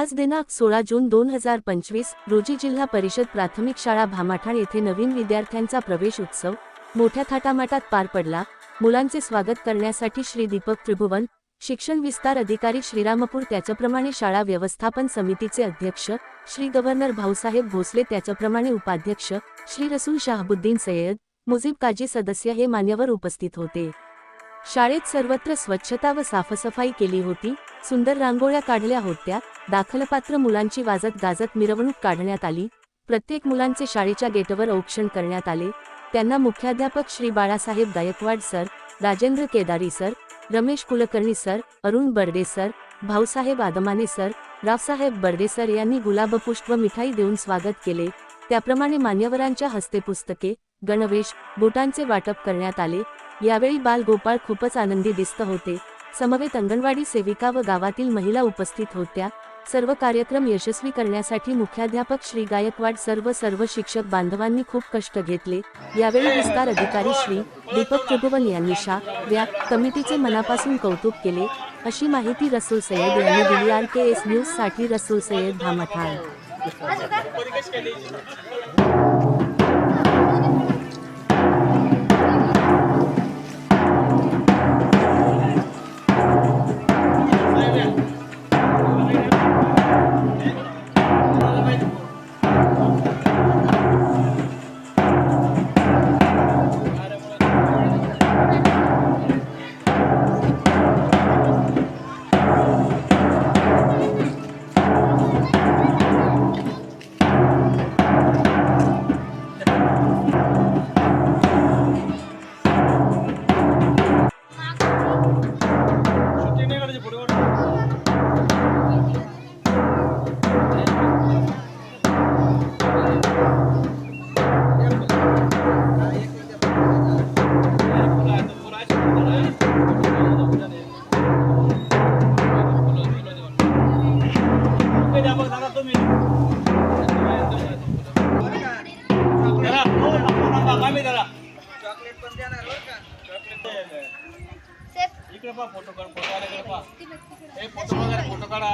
आज दिनांक सोळा जून दोन हजार पंचवीस रोजी जिल्हा परिषद प्राथमिक शाळा भामाठाण येथे नवीन विद्यार्थ्यांचा प्रवेश उत्सव मोठ्या थाटामाटात पार पडला. मुलांचे स्वागत करण्यासाठी श्री दीपक त्रिभुवन शिक्षण विस्तार अधिकारी श्रीरामपूर त्याच्याप्रमाणे शाळा व्यवस्थापन समितीचे अध्यक्ष श्री गव्हर्नर भाऊसाहेब भोसले त्याच्याप्रमाणे उपाध्यक्ष श्री रसूल शाहबुद्दीन सय्यद मुजीब काजी सदस्य हे मान्यवर उपस्थित होते. शाळेत सर्वत्र स्वच्छता व साफसफाई केली होती सुंदर रांगोळ्या काढल्या होत्या दाखलपात्र मुलांची वाजत गाजत मिरवणूक काढण्यात आली प्रत्येक मुलांचे शाळेच्या गेटवर औक्षण करण्यात आले त्यांना मुख्याध्यापक Shri Balasaheb Gaikwad sir Rajendra Kedari sir Ramesh Kulkarni sir Arun Barde sir Bhausaheb Adamane sir Raosaheb Barde sir यांनी गुलाबपुष्प व मिठाई देऊन स्वागत केले त्याप्रमाणे मान्यवरांच्या हस्ते पुस्तके गणवेश बोटांचे वाटप करण्यात आले यावेळी बाल गोपाळ खूपच आनंदी दिसत होते. समवेत अंगणवाडी सेविका व गावातील महिला उपस्थित होत्या. सर्व कार्यक्रम यशस्वी करण्यासाठी मुख्याध्यापक श्री गायकवाड सर्व सर्व शिक्षक बांधवांनी खूप कष्ट घेतले. यावेळी विस्तार अधिकारी श्री दीपक त्रिभुवन यांनी शा व्या कमिटीचे मनापासून कौतुक केले. अशी माहिती रसूल सय्यद यांनी दिली. आर के एस न्यूजसाठी रसूल सय्यद भामठाण इकडे पहा फोटो काढ फोटो आल्याकडे पहा. हे फोटो वगैरे फोटो काढा.